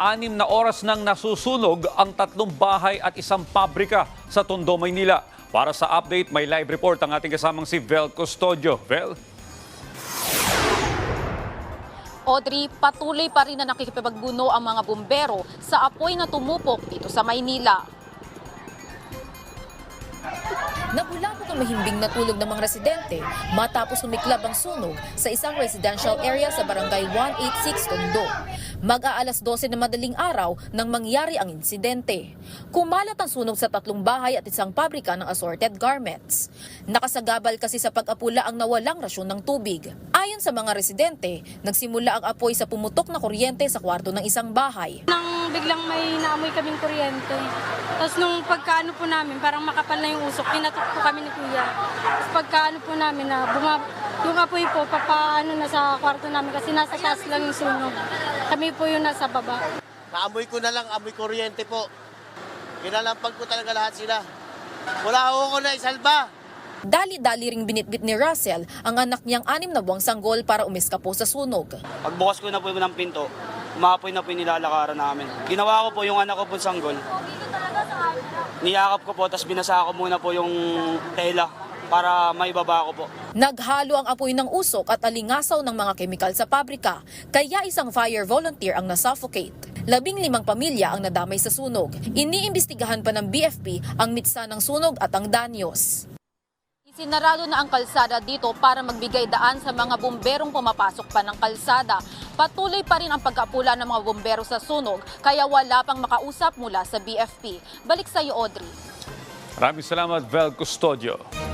anim na oras nang nasusunog ang tatlong bahay at isang pabrika sa Tondo, Maynila. Para sa update, may live report ang ating kasamang si Vel Custodio. Vel? Audrey, patuloy pa rin na nakikipagbuno ang mga bumbero sa apoy na tumupok dito sa Maynila. Nabulabog ang mahimbing na tulog ng mga residente matapos sumiklab ang sunog sa isang residential area sa barangay 186 Tondo. Mag-aalas 12 na madaling araw nang mangyari ang insidente. Kumalat ang sunog sa tatlong bahay at isang pabrika ng assorted garments. Nakasagabal kasi sa pag-apula ang nawalang rasyon ng tubig. Ayon sa mga residente, nagsimula ang apoy sa pumutok na kuryente sa kwarto ng isang bahay. Nang biglang may naamoy kaming kuryente. Tapos nung pagkaano po namin, parang makapal na yung usok, pinatok po kami ni kuya. Tapos pagkaano po namin na buma, yung apoy po, papaano na sa kwarto namin kasi nasa taas lang yung sunog. Kami po yung nasa baba. Naamoy ko na lang, amoy kuryente po. Kinalampag ko talaga lahat sila. Wala ako na isalba. Dali-dali ring binitbit ni Russell ang anak niyang anim na buwang sanggol para umiskapo sa sunog. Pagbukas ko na po ng pinto, umapoy na po yung nilalakaran namin. Ginawa ko po yung anak ko po sanggol. Niyakap ko po, tapos binasa ko muna po yung tela para maibaba ko po. Naghalo ang apoy ng usok at alingasaw ng mga kemikal sa pabrika, kaya isang fire volunteer ang nasuffocate. Labing limang pamilya ang nadamay sa sunog. Iniimbestigahan pa ng BFP ang mitsa ng sunog at ang danyos. Isinarado na ang kalsada dito para magbigay daan sa mga bomberong pumapasok pa ng kalsada. Patuloy pa rin ang pagkapula ng mga bombero sa sunog, kaya wala pang makausap mula sa BFP. Balik sa iyo, Audrey. Maraming salamat, Vel Custodio.